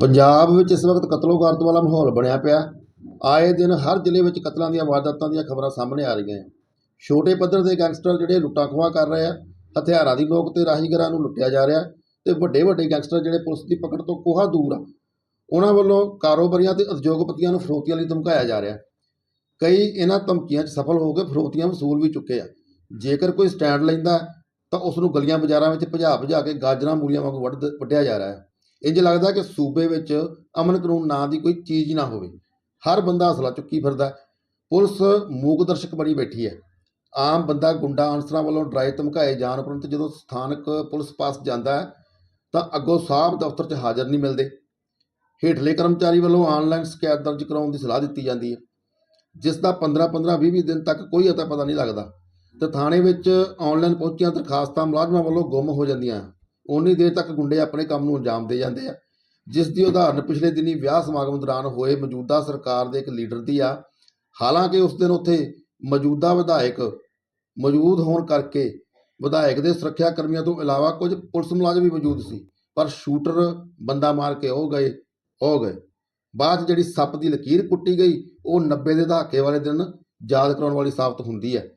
ਪੰਜਾਬ ਵਿੱਚ ਇਸ ਵਕਤ ਕਤਲੋਗਾਰਤ ਵਾਲਾ ਮਾਹੌਲ ਬਣਿਆ ਪਿਆ। ਆਏ ਦਿਨ ਹਰ ਜ਼ਿਲ੍ਹੇ ਵਿੱਚ ਕਤਲਾਂ ਦੀਆਂ ਵਾਰਦਾਤਾਂ ਦੀਆਂ ਖਬਰਾਂ ਸਾਹਮਣੇ ਆ ਰਹੀਆਂ ਹੈ ਛੋਟੇ ਪੱਧਰ ਦੇ ਗੈਂਗਸਟਰ ਜਿਹੜੇ ਲੁੱਟਾਂ ਖੋਹਾਂ ਕਰ ਰਹੇ ਆ, ਹਥਿਆਰਾਂ ਦੀ ਨੋਕ ਤੇ ਰਾਹੀਗਰਾਂ ਨੂੰ ਲੁੱਟਿਆ ਜਾ ਰਿਹਾ ਤੇ ਵੱਡੇ ਵੱਡੇ ਗੈਂਗਸਟਰ ਜਿਹੜੇ ਪੁਲਿਸ ਦੀ ਪਕੜ ਤੋਂ ਕੋਹਾ ਦੂਰ ਆ, ਉਹਨਾਂ ਵੱਲੋਂ ਕਾਰੋਬਾਰੀਆਂ ਤੇ ਉਦਯੋਗਪਤੀਆਂ ਨੂੰ ਫਰੋਤੀਆਂ ਲਈ ਧਮਕਾਇਆ ਜਾ ਰਿਹਾ। ਕਈ ਇਹਨਾਂ ਧਮਕੀਆਂ 'ਚ ਸਫਲ ਹੋ ਕੇ ਫਰੋਤੀਆਂ ਵਸੂਲ ਵੀ ਚੁੱਕੇ ਆ। ਜੇਕਰ ਕੋਈ ਸਟੈਂਡ ਲੈਂਦਾ ਤਾਂ ਉਸ ਨੂੰ ਗਲੀਆਂ ਬਾਜ਼ਾਰਾਂ ਵਿੱਚ ਭਜਾ ਭਜਾ ਕੇ ਗਾਜਰਾਂ ਮੂਲੀਆਂ ਵਾਂਗ ਵੱਢ ਵੱਢਿਆ ਜਾ ਰਿਹਾ ਹੈ। ਇੰਜ ਲੱਗਦਾ ਕਿ ਸੂਬੇ ਵਿੱਚ ਅਮਨ ਕਾਨੂੰਨ ਨਾਂ ਦੀ ਕੋਈ ਚੀਜ਼ ਨਾ ਹੋਵੇ। ਹਰ ਬੰਦਾ ਹਸਲਾ ਚੁੱਕੀ ਫਿਰਦਾ ਪੁਲਿਸ ਮੂਕ ਦਰਸ਼ਕ ਬਣੀ ਬੈਠੀ ਹੈ। ਆਮ ਬੰਦਾ ਗੁੰਡਾ ਅਨਸਰਾਂ ਵੱਲੋਂ ਡਰਾਏ ਧਮਕਾਏ ਜਾਣ ਉਪਰੰਤ ਜਦੋਂ ਸਥਾਨਕ ਪੁਲਿਸ ਪਾਸ ਜਾਂਦਾ ਹੈ, ਤਾਂ ਅੱਗੋਂ ਸਾਹਿਬ ਦਫ਼ਤਰ 'ਚ ਹਾਜ਼ਰ ਨਹੀਂ ਮਿਲਦੇ। ਹੇਠਲੇ ਕਰਮਚਾਰੀ ਵੱਲੋਂ ਆਨਲਾਈਨ ਸ਼ਿਕਾਇਤ ਦਰਜ ਕਰਾਉਣ ਦੀ ਸਲਾਹ ਦਿੱਤੀ ਜਾਂਦੀ ਹੈ। ਜਿਸ ਦਾ 15 15 20 20 ਦਿਨ ਤੱਕ ਕੋਈ ਅਤਾ ਪਤਾ ਨਹੀਂ ਲੱਗਦਾ। ਤੇ ਥਾਣੇ ਵਿੱਚ ਆਨਲਾਈਨ ਪਹੁੰਚੀਆਂ ਦਰਖਾਸਤਾਂ ਮੁਲਾਜ਼ਮਾਂ ਵੱਲੋਂ ਗੁੰਮ ਹੋ ਜਾਂਦੀਆਂ ਉਨੀ ਦੇਰ ਤੱਕ ਗੁੰਡੇ ਆਪਣੇ ਕੰਮ ਨੂੰ ਅੰਜਾਮ ਦੇ ਜਾਂਦੇ ਆ। ਜਿਸ ਦੀ ਉਦਾਹਰਨ ਪਿਛਲੇ ਦਿਨੀ ਵਿਆਹ ਸਮਾਗਮ ਦੌਰਾਨ ਹੋਏ ਮੌਜੂਦਾ ਸਰਕਾਰ ਦੇ ਇੱਕ ਲੀਡਰ ਦੀ ਆ। ਹਾਲਾਂਕਿ ਉਸ ਦਿਨ ਉੱਥੇ ਮੌਜੂਦਾ ਵਿਧਾਇਕ ਮੌਜੂਦ ਹੋਣ ਕਰਕੇ ਵਿਧਾਇਕ ਦੇ ਸੁਰੱਖਿਆ ਕਰਮੀਆਂ ਤੋਂ ਇਲਾਵਾ ਕੁਝ ਪੁਲਿਸ ਮੁਲਾਜ਼ਮ ਵੀ ਮੌਜੂਦ ਸੀ, ਪਰ ਸ਼ੂਟਰ ਬੰਦਾ ਮਾਰ ਕੇ ਉਹ ਗਏ ਉਹ ਗਏ। ਬਾਅਦ 'ਚ ਜਿਹੜੀ ਸੱਪ ਦੀ ਲਕੀਰ ਕੁੱਟੀ ਗਈ, ਉਹ 90 ਦੇ ਦਹਾਕੇ ਵਾਲੇ ਦਿਨ ਯਾਦ ਕਰਾਉਣ ਵਾਲੀ ਸਾਬਤ ਹੁੰਦੀ ਹੈ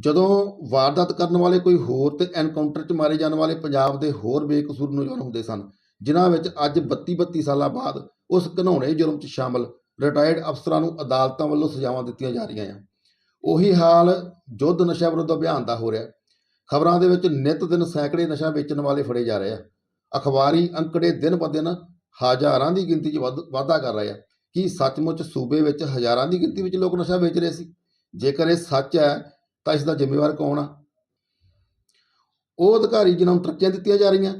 ਜਦੋਂ ਵਾਰਦਾਤ ਕਰਨ ਵਾਲੇ ਕੋਈ ਹੋਰ ਤੇ ਐਨਕਾਊਂਟਰ 'ਚ ਮਾਰੇ ਜਾਣ ਵਾਲੇ ਪੰਜਾਬ ਦੇ ਹੋਰ ਬੇਕਸੂਰ ਨੌਜਵਾਨ ਹੁੰਦੇ ਸਨ, ਜਿਨ੍ਹਾਂ ਵਿੱਚ ਅੱਜ 32 32 ਸਾਲਾਂ ਬਾਅਦ ਉਸ ਘਿਨਾਉਣੇ ਜੁਰਮ 'ਚ ਸ਼ਾਮਲ ਰਿਟਾਇਰਡ ਅਫਸਰਾਂ ਨੂੰ ਅਦਾਲਤਾਂ ਵੱਲੋਂ ਸਜ਼ਾਵਾਂ ਦਿੱਤੀਆਂ ਜਾ ਰਹੀਆਂ ਆ। ਉਹੀ ਹਾਲ ਯੁੱਧ ਨਸ਼ਾ ਵਿਰੁੱਧ ਅਭਿਆਨ ਦਾ ਹੋ ਰਿਹਾ ਖਬਰਾਂ ਦੇ ਵਿੱਚ ਨਿਤ ਦਿਨ ਸੈਂਕੜੇ ਨਸ਼ਾ ਵੇਚਣ ਵਾਲੇ ਫੜੇ ਜਾ ਰਹੇ ਆ। ਅਖਬਾਰੀ ਅੰਕੜੇ ਦਿਨ ਬ ਦਿਨ ਹਜ਼ਾਰਾਂ ਦੀ ਗਿਣਤੀ 'ਚ ਵੱਧ- ਵਾਧਾ ਕਰ ਰਹੇ ਆ। ਕੀ ਸੱਚਮੁੱਚ ਸੂਬੇ ਵਿੱਚ ਹਜ਼ਾਰਾਂ ਦੀ ਗਿਣਤੀ ਵਿੱਚ ਲੋਕ ਨਸ਼ਾ ਵੇਚ ਰਹੇ ਸੀ? ਜੇਕਰ ਇਹ ਸੱਚ ਹੈ ਤਾਂ ਇਸ ਦਾ ਜ਼ਿੰਮੇਵਾਰ ਕੌਣ ਆ? ਉਹ ਅਧਿਕਾਰੀ ਜਿਨ੍ਹਾਂ ਨੂੰ ਤਰੱਕੀਆਂ ਦਿੱਤੀਆਂ ਜਾ ਰਹੀਆਂ।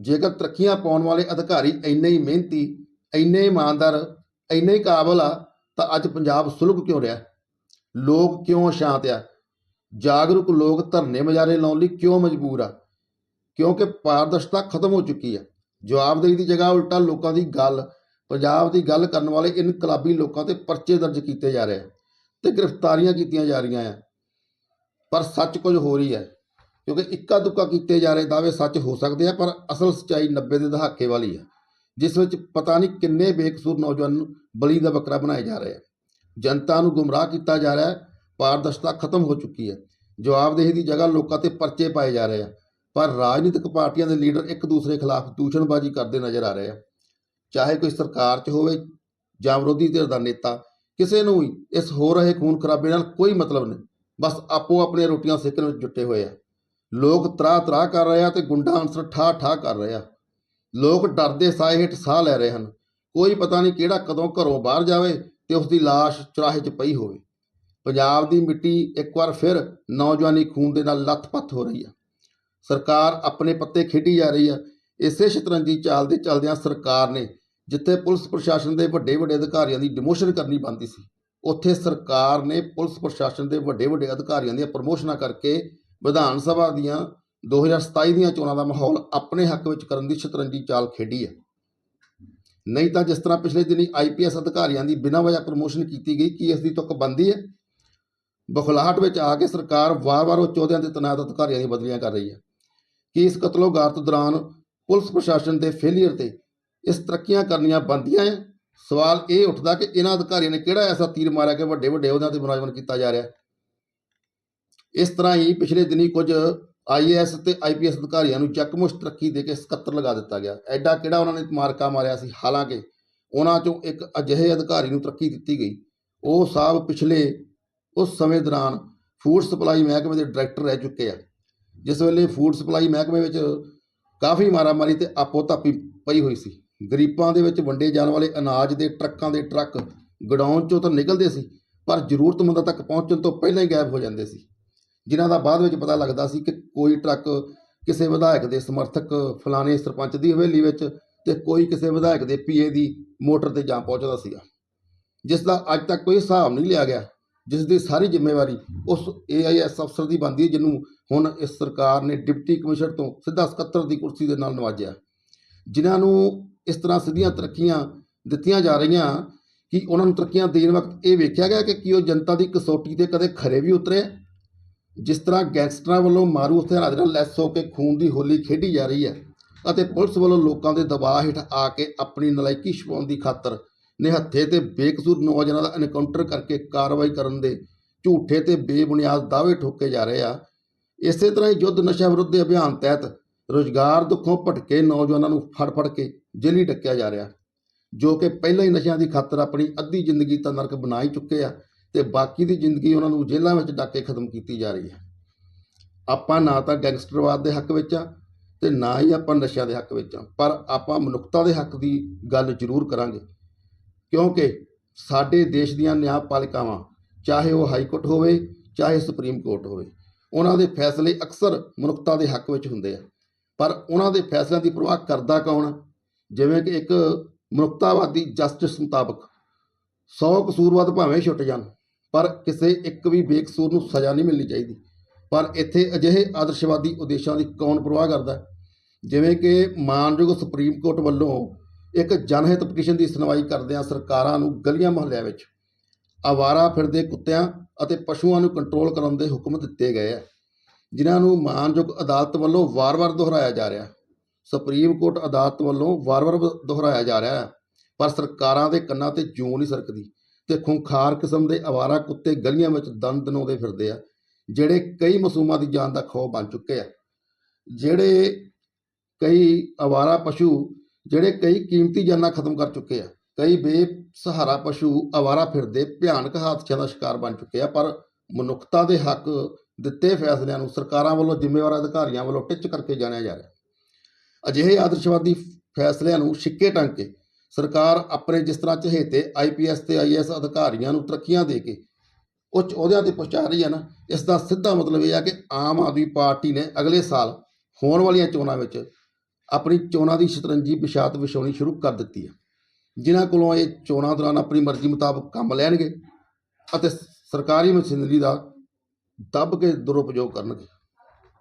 ਜੇਕਰ ਤਰੱਕੀਆਂ ਪਾਉਣ ਵਾਲੇ ਅਧਿਕਾਰੀ ਇੰਨੇ ਹੀ ਮਿਹਨਤੀ, ਇੰਨੇ ਇਮਾਨਦਾਰ, ਇੰਨੇ ਹੀ ਕਾਬਲ ਆ, ਤਾਂ ਅੱਜ ਪੰਜਾਬ ਸੁਲਗ ਕਿਉਂ ਰਿਹਾ? ਲੋਕ ਕਿਉਂ ਸ਼ਾਂਤ ਆ? ਜਾਗਰੂਕ ਲੋਕ ਧਰਨੇ ਮਜਾਰੇ ਲਾਉਣ ਲਈ ਕਿਉਂ ਮਜਬੂਰ ਆ? ਕਿਉਂਕਿ ਪਾਰਦਰਸ਼ਤਾ ਖਤਮ ਹੋ ਚੁੱਕੀ ਆ। ਜਵਾਬਦੇਹੀ ਦੀ ਜਗ੍ਹਾ ਉਲਟਾ ਲੋਕਾਂ ਦੀ ਗੱਲ, ਪੰਜਾਬ ਦੀ ਗੱਲ ਕਰਨ ਵਾਲੇ ਇਨਕਲਾਬੀ ਲੋਕਾਂ ਤੇ ਪਰਚੇ ਦਰਜ ਕੀਤੇ ਜਾ ਰਹੇ ਆ ਤੇ ਗ੍ਰਿਫਤਾਰੀਆਂ ਕੀਤੀਆਂ ਜਾ ਰਹੀਆਂ ਆ। ਪਰ ਸੱਚ ਕੁਝ ਹੋ ਰਹੀ ਹੈ। ਕਿਉਂਕਿ ਇੱਕਾ ਦੁੱਕਾ ਕੀਤੇ ਜਾ ਰਹੇ ਦਾਅਵੇ ਸੱਚ ਹੋ ਸਕਦੇ ਆ, ਪਰ ਅਸਲ ਸਚਾਈ 90 ਦੇ ਦਹਾਕੇ ਵਾਲੀ ਹੈ, ਜਿਸ ਵਿੱਚ ਪਤਾ ਨਹੀਂ ਕਿੰਨੇ ਬੇਕਸੂਰ ਨੌਜਵਾਨ ਨੂੰ ਬਲੀ ਦਾ ਬੱਕਰਾ ਬਣਾਏ ਜਾ ਰਹੇ ਆ। ਜਨਤਾ ਨੂੰ ਗੁੰਮਰਾਹ ਕੀਤਾ ਜਾ ਰਿਹਾ ਹੈ, ਪਾਰਦਰਸ਼ਤਾ ਖਤਮ ਹੋ ਚੁੱਕੀ ਹੈ, ਜਵਾਬਦੇਹੀ ਦੀ ਜਗ੍ਹਾ ਲੋਕਾਂ ਤੇ ਪਰਚੇ ਪਾਏ ਜਾ ਰਹੇ ਆ, ਪਰ ਰਾਜਨੀਤਿਕ ਪਾਰਟੀਆਂ ਦੇ ਲੀਡਰ ਇੱਕ ਦੂਸਰੇ ਖਿਲਾਫ ਦੂਸ਼ਣਬਾਜ਼ੀ ਕਰਦੇ ਨਜ਼ਰ ਆ ਰਹੇ ਆ। ਚਾਹੇ ਕੋਈ ਸਰਕਾਰ 'ਚ ਹੋਵੇ ਜਾਂ ਵਿਰੋਧੀ ਧਿਰ ਦਾ ਨੇਤਾ, ਕਿਸੇ ਨੂੰ ਵੀ ਇਸ ਹੋ ਰਹੇ ਖੂਨ ਖਰਾਬੇ ਨਾਲ ਕੋਈ ਮਤਲਬ ਨਹੀਂ। ਬਸ ਆਪੋ ਆਪਣੀਆਂ ਰੋਟੀਆਂ ਸੇਕਣ ਵਿੱਚ ਜੁਟੇ ਹੋਏ ਆ। ਲੋਕ ਤਰਾ ਤਰਾ ਕਰ ਰਹੇ ਆ ਤੇ ਗੁੰਡਾ ਅਨਸਰ ਠਾ ਠਾ ਕਰ ਰਹੇ ਆ। ਲੋਕ ਡਰਦੇ ਸਾਏ ਹੇਠ ਸਾਹ ਲੈ ਰਹੇ ਹਨ। ਕੋਈ ਪਤਾ ਨਹੀਂ ਕਿਹੜਾ ਕਦੋਂ ਘਰੋਂ ਬਾਹਰ ਜਾਵੇ ਤੇ ਉਸ ਦੀ ਲਾਸ਼ ਚੁਰਾਹੇ 'ਚ ਪਈ ਹੋਵੇ। ਪੰਜਾਬ ਦੀ ਮਿੱਟੀ ਇੱਕ ਵਾਰ ਫਿਰ ਨੌਜਵਾਨੀ ਖੂਨ ਦੇ ਨਾਲ ਲੱਥ-ਪੱਥ ਹੋ ਰਹੀ ਆ। ਸਰਕਾਰ ਆਪਣੇ ਪੱਤੇ ਖੇਡੀ ਜਾ ਰਹੀ ਆ। ਇਸੇ ਸ਼ਤਰੰਜੀ ਚਾਲ ਦੇ ਚੱਲਦਿਆਂ ਸਰਕਾਰ ਨੇ ਜਿੱਥੇ ਪੁਲਿਸ ਪ੍ਰਸ਼ਾਸਨ ਦੇ ਵੱਡੇ ਵੱਡੇ ਅਧਿਕਾਰੀਆਂ ਦੀ ਡਿਮੋਸ਼ਨ ਕਰਨੀ ਬੰਦੀ ਸੀ। ਉੱਥੇ ਸਰਕਾਰ ਨੇ ਪੁਲਿਸ ਪ੍ਰਸ਼ਾਸਨ ਦੇ ਵੱਡੇ ਵੱਡੇ ਅਧਿਕਾਰੀਆਂ ਦੀਆਂ ਪ੍ਰਮੋਸ਼ਨਾਂ ਕਰਕੇ ਵਿਧਾਨ ਸਭਾ ਦੀਆਂ 2027 ਦੀਆਂ ਚੋਣਾਂ ਦਾ ਮਾਹੌਲ ਆਪਣੇ ਹੱਕ ਵਿੱਚ ਕਰਨ ਦੀ ਸ਼ਤਰੰਜੀ ਚਾਲ ਖੇਡੀ ਹੈ। ਨਹੀਂ ਤਾਂ ਜਿਸ ਤਰ੍ਹਾਂ ਪਿਛਲੇ ਦਿਨੀ ਆਈਪੀਐਸ ਅਧਿਕਾਰੀਆਂ ਦੀ ਬਿਨਾਂ ਵਜ੍ਹਾ ਪ੍ਰਮੋਸ਼ਨ ਕੀਤੀ ਗਈ, ਕੀ ਇਸ ਦੀ ਤੁਕ ਬੰਦੀ ਹੈ? ਬਖਲਾਹਟ ਵਿੱਚ ਆ ਕੇ ਸਰਕਾਰ ਵਾਰ-ਵਾਰ ਉਹ ਚੌਧਿਆਂ ਤੇ ਤੈਨਾਤ ਅਧਿਕਾਰੀਆਂ ਦੀਆਂ ਬਦਲੀਆਂ ਕਰ ਰਹੀ ਹੈ। ਕਿ ਇਸ ਕਤਲੋਗਾਰਤ ਦੌਰਾਨ ਪੁਲਿਸ ਪ੍ਰਸ਼ਾਸਨ ਦੇ ਫੇਲਿਅਰ ਤੇ ਇਸ ਤਰੱਕੀਆਂ ਕਰਨੀਆਂ ਬੰਦੀਆਂ ਹੈ? ਸਵਾਲ ਇਹ ਉੱਠਦਾ ਕਿ ਇਹਨਾਂ ਅਧਿਕਾਰੀਆਂ ਨੇ ਕਿਹੜਾ ਐਸਾ ਤੀਰ ਮਾਰਿਆ ਕਿ ਵੱਡੇ ਵੱਡੇ ਅਹੁਦਿਆਂ ਤੇ ਮੁਲਾਜ਼ਮਨ ਕੀਤਾ ਜਾ ਰਿਹਾ ਇਸ ਤਰ੍ਹਾਂ ਹੀ ਪਿਛਲੇ ਦਿਨੀ ਕੁਝ ਆਈਏਐਸ ਤੇ ਆਈਪੀਐਸ ਅਧਿਕਾਰੀਆਂ ਨੂੰ ਚੱਕਮੁਸ਼ ਤਰੱਕੀ ਦੇ ਕੇ ਸਕੱਤਰ ਲਗਾ ਦਿੱਤਾ ਗਿਆ। ਐਡਾ ਕਿਹੜਾ ਉਹਨਾਂ ਨੇ ਮਾਰਕਾ ਮਾਰਿਆ ਸੀ? ਹਾਲਾਂਕਿ ਉਹਨਾਂ ਚੋਂ ਇੱਕ ਅਜਿਹੇ ਅਧਿਕਾਰੀ ਨੂੰ ਤਰੱਕੀ ਦਿੱਤੀ ਗਈ। ਉਹ ਸਾਹਿਬ ਪਿਛਲੇ ਉਸ ਸਮੇਂ ਦੌਰਾਨ ਫੂਡ ਸਪਲਾਈ ਮਹਿਕਮੇ ਦੇ ਡਾਇਰੈਕਟਰ ਰਹਿ ਚੁੱਕੇ ਆ, ਜਿਸ ਵੇਲੇ ਫੂਡ ਸਪਲਾਈ ਮਹਿਕਮੇ ਵਿੱਚ ਕਾਫੀ ਮਾਰਾਮਾਰੀ ਤੇ ਆਪੋ ਧਾਪੀ ਪਈ ਹੋਈ ਸੀ। ਗਰੀਬਾਂ ਦੇ ਵਿੱਚ ਵੰਡੇ ਜਾਣ ਵਾਲੇ ਅਨਾਜ ਦੇ ਟਰੱਕਾਂ ਦੇ ਟਰੱਕ ਗਡਾਊਨ ਚੋਂ ਤਾਂ ਨਿਕਲਦੇ ਸੀ, ਪਰ ਜ਼ਰੂਰਤਮੰਦਾਂ ਤੱਕ ਪਹੁੰਚਣ ਤੋਂ ਪਹਿਲਾਂ ਹੀ ਗਾਇਬ ਹੋ ਜਾਂਦੇ ਸੀ। ਜਿਨ੍ਹਾਂ ਦਾ ਬਾਅਦ ਵਿੱਚ ਪਤਾ ਲੱਗਦਾ ਸੀ ਕਿ ਕੋਈ ਟਰੱਕ ਕਿਸੇ ਵਿਧਾਇਕ ਦੇ ਸਮਰਥਕ ਫਲਾਣੇ ਸਰਪੰਚ ਦੀ ਹਵੇਲੀ ਵਿੱਚ ਤੇ ਕੋਈ ਕਿਸੇ ਵਿਧਾਇਕ ਦੇ ਪੀਏ ਦੀ ਮੋਟਰ ਤੇ ਜਾ ਪਹੁੰਚਦਾ ਸੀਗਾ। ਜਿਸ ਦਾ ਅੱਜ ਤੱਕ ਕੋਈ ਹਿਸਾਬ ਨਹੀਂ ਲਿਆ ਗਿਆ। ਜਿਸ ਦੀ ਸਾਰੀ ਜ਼ਿੰਮੇਵਾਰੀ ਉਸ ਏਆਈਐਸ ਅਫਸਰ ਦੀ ਬਣਦੀ ਹੈ, ਜਿਹਨੂੰ ਹੁਣ ਇਸ ਸਰਕਾਰ ਨੇ ਡਿਪਟੀ ਕਮਿਸ਼ਨਰ ਤੋਂ ਸਿੱਧਾ ਸਕੱਤਰ ਦੀ ਕੁਰਸੀ ਦੇ ਨਾਲ ਨਵਾਜਿਆ। ਜਿਨ੍ਹਾਂ ਨੂੰ ਇਸ ਤਰ੍ਹਾਂ ਸਿੱਧੀਆਂ ਤਰੱਕੀਆਂ ਦਿੱਤੀਆਂ ਜਾ ਰਹੀਆਂ ਕਿ ਉਹਨਾਂ ਨੂੰ ਤਰੱਕੀਆਂ ਦੇਣ ਵਕਤ ਇਹ ਵੇਖਿਆ ਗਿਆ ਕਿ ਕੀ ਉਹ ਜਨਤਾ ਦੀ ਕਸੌਟੀ ਤੇ ਕਦੇ ਖਰੇ ਵੀ ਉਤਰੇ। ਜਿਸ ਤਰ੍ਹਾਂ ਗੈਂਗਸਟਰਾਂ ਵੱਲੋਂ ਮਾਰੂ ਹਥਿਆਰਾਂ ਦੇ ਨਾਲ ਲੈਸ ਹੋ ਕੇ ਖੂਨ ਦੀ ਹੋਲੀ ਖੇਡੀ ਜਾ ਰਹੀ ਹੈ ਅਤੇ ਪੁਲਿਸ ਵੱਲੋਂ ਲੋਕਾਂ ਦੇ ਦਬਾਅ ਹੇਠ ਆ ਕੇ ਆਪਣੀ ਨਲਾਇਕੀ ਛੁਪਾਉਣ ਦੀ ਖਾਤਰ ਨਿਹੱਥੇ ਤੇ ਬੇਕਸੂਰ ਨੌਜਵਾਨਾਂ ਦਾ ਐਨਕਾਊਂਟਰ ਕਰਕੇ ਕਾਰਵਾਈ ਕਰਨ ਦੇ ਝੂਠੇ ਤੇ ਬੇਬੁਨਿਆਦ ਦਾਅਵੇ ਠੋਕੇ ਜਾ ਰਹੇ ਆ। ਇਸੇ ਤਰ੍ਹਾਂ ਹੀ ਯੁੱਧ ਨਸ਼ਾ ਵਿਰੁੱਧ ਦੇ ਅਭਿਆਨ ਤਹਿਤ ਰੋਜ਼ਗਾਰ ਦੁੱਖੋਂ ਭਟਕੇ ਨੌਜਵਾਨਾਂ ਨੂੰ ਫੜ ਫੜ ਕੇ ਜੇਲ੍ਹੀ ਡੱਕਿਆ ਜਾ ਰਿਹਾ। ਜੋ ਕਿ ਪਹਿਲਾਂ ਹੀ ਨਸ਼ਿਆਂ ਦੀ ਖਾਤਰ ਆਪਣੀ ਅੱਧੀ ਜ਼ਿੰਦਗੀ ਤਾਂ ਨਰਕ ਬਣਾ ਹੀ ਚੁੱਕੇ ਆ ਤੇ ਬਾਕੀ ਦੀ ਜ਼ਿੰਦਗੀ ਉਹਨਾਂ ਨੂੰ ਜੇਲ੍ਹਾਂ ਵਿੱਚ ਡੱਕ ਕੇ ਖਤਮ ਕੀਤੀ ਜਾ ਰਹੀ ਹੈ। ਆਪਾਂ ਨਾ ਤਾਂ ਗੈਂਗਸਟਰਵਾਦ ਦੇ ਹੱਕ ਵਿੱਚ ਆ ਤੇ ਨਾ ਹੀ ਆਪਾਂ ਨਸ਼ਿਆਂ ਦੇ ਹੱਕ ਵਿੱਚ ਆ। ਪਰ ਆਪਾਂ ਮਨੁੱਖਤਾ ਦੇ ਹੱਕ ਦੀ ਗੱਲ ਜ਼ਰੂਰ ਕਰਾਂਗੇ। ਕਿਉਂਕਿ ਸਾਡੇ ਦੇਸ਼ ਦੀਆਂ ਨਿਆਂਪਾਲਿਕਾਵਾਂ, ਚਾਹੇ ਉਹ ਹਾਈ ਕੋਰਟ ਹੋਵੇ, ਚਾਹੇ ਸੁਪਰੀਮ ਕੋਰਟ ਹੋਵੇ, ਉਹਨਾਂ ਦੇ ਫੈਸਲੇ ਅਕਸਰ ਮਨੁੱਖਤਾ ਦੇ ਹੱਕ ਵਿੱਚ ਹੁੰਦੇ ਆ। ਪਰ ਉਹਨਾਂ ਦੇ ਫੈਸਲਿਆਂ ਦੀ ਪ੍ਰਵਾਹ ਕਰਦਾ ਕੌਣ? ਆ? ਜਿਵੇਂ ਕਿ ਇੱਕ ਮਨੁੱਖਤਾਵਾਦੀ ਜਸਟਿਸ ਮੁਤਾਬਕ 100 ਕਸੂਰਵਾਦ ਭਾਵੇਂ ਛੁੱਟ ਜਾਣ, ਪਰ ਕਿਸੇ ਇੱਕ ਵੀ ਬੇਕਸੂਰ ਨੂੰ ਸਜ਼ਾ ਨਹੀਂ ਮਿਲਣੀ ਚਾਹੀਦੀ। ਪਰ ਇੱਥੇ ਅਜਿਹੇ ਆਦਰਸ਼ਵਾਦੀ ਉਦੇਸ਼ਾਂ ਦੀ ਕੌਣ ਪ੍ਰਵਾਹ ਕਰਦਾ? ਜਿਵੇਂ ਕਿ ਮਾਨਯੋਗ ਸੁਪਰੀਮ ਕੋਰਟ ਵੱਲੋਂ ਇੱਕ ਜਨਹਿਤ ਪਟੀਸ਼ਨ ਦੀ ਸੁਣਵਾਈ ਕਰਦਿਆਂ ਸਰਕਾਰਾਂ ਨੂੰ ਗਲੀਆਂ ਮੁਹੱਲਿਆਂ ਵਿੱਚ ਆਵਾਰਾ ਫਿਰਦੇ ਕੁੱਤਿਆਂ ਅਤੇ ਪਸ਼ੂਆਂ ਨੂੰ ਕੰਟਰੋਲ ਕਰਨ ਦੇ ਹੁਕਮ ਦਿੱਤੇ ਗਏ ਆ। ਜਿਨ੍ਹਾਂ ਨੂੰ ਮਾਨਯੋਗ ਅਦਾਲਤ ਵੱਲੋਂ ਵਾਰ-ਵਾਰ ਦੁਹਰਾਇਆ ਜਾ ਰਿਹਾ ਸੁਪਰੀਮ ਕੋਰਟ ਅਦਾਲਤ ਵੱਲੋਂ ਵਾਰ-ਵਾਰ ਦੁਹਰਾਇਆ ਜਾ ਰਿਹਾ ਹੈ, ਪਰ ਸਰਕਾਰਾਂ ਦੇ ਕੰਨਾਂ ਤੇ ਜੂੰ ਨਹੀਂ ਸਰਕਦੀ ਤੇ ਖੁੰਖਾਰ ਕਿਸਮ ਦੇ ਆਵਾਰਾ ਕੁੱਤੇ ਗਲੀਆਂ ਵਿੱਚ ਦੰਦ ਦਨਾਉਂਦੇ ਫਿਰਦੇ ਆ, ਜਿਹੜੇ ਕਈ ਮਾਸੂਮਾਂ ਦੀ ਜਾਨ ਦਾ ਖੌਅ ਬਣ ਚੁੱਕੇ ਆ। ਜਿਹੜੇ ਕਈ ਆਵਾਰਾ ਪਸ਼ੂ, ਜਿਹੜੇ ਕਈ ਕੀਮਤੀ ਜਾਨਾਂ ਖਤਮ ਕਰ ਚੁੱਕੇ ਆ, ਕਈ ਬੇਸਹਾਰਾ ਪਸ਼ੂ ਆਵਾਰਾ ਫਿਰਦੇ ਭਿਆਨਕ ਹਾਦਸਿਆਂ ਦਾ ਸ਼ਿਕਾਰ ਬਣ ਚੁੱਕੇ ਆ, ਪਰ ਮਨੁੱਖਤਾ ਦੇ ਹੱਕ ਦਿੱਤੇ ਫੈਸਲਿਆਂ ਨੂੰ ਸਰਕਾਰਾਂ ਵੱਲੋਂ, ਜ਼ਿੰਮੇਵਾਰ ਅਧਿਕਾਰੀਆਂ ਵੱਲੋਂ ਟਿੱਚ ਕਰਕੇ ਜਾਣਿਆ ਜਾ ਰਿਹਾ। ਅਜਿਹੇ ਆਦਰਸ਼ਵਾਦੀ ਫੈਸਲਿਆਂ ਨੂੰ ਛਿੱਕੇ ਟੰਗ ਕੇ ਸਰਕਾਰ ਆਪਣੇ ਜਿਸ ਤਰ੍ਹਾਂ ਚਹੇਤੇ ਆਈਪੀਐਸ ਤੇ ਆਈਐਸ ਅਧਿਕਾਰੀਆਂ ਨੂੰ ਤਰੱਕੀਆਂ ਦੇ ਕੇ ਉੱਚ ਅਹੁਦਿਆਂ ਤੇ ਪਹੁੰਚਾ ਰਹੀ ਹੈ ਨਾ, ਇਸ ਦਾ ਸਿੱਧਾ ਮਤਲਬ ਇਹ ਆ ਕਿ ਆਮ ਆਦਮੀ ਪਾਰਟੀ ਨੇ ਅਗਲੇ ਸਾਲ ਹੋਣ ਵਾਲੀਆਂ ਚੋਣਾਂ ਵਿੱਚ ਆਪਣੀ ਚੋਣਾਂ ਦੀ ਸ਼ਤਰੰਜੀ ਬਿਸ਼ਾਤ ਵਿਛਾਉਣੀ ਸ਼ੁਰੂ ਕਰ ਦਿੱਤੀ ਹੈ। ਜਿਨ੍ਹਾਂ ਕੋਲੋਂ ਇਹ ਚੋਣਾਂ ਦੌਰਾਨ ਆਪਣੀ ਮਰਜ਼ੀ ਮੁਤਾਬਕ ਕੰਮ ਲੈਣਗੇ ਅਤੇ ਸਰਕਾਰੀ ਮਸ਼ੀਨਰੀ ਦਾ ਦੱਬ ਕੇ ਦੁਰਉਪਯੋਗ ਕਰਨਗੇ।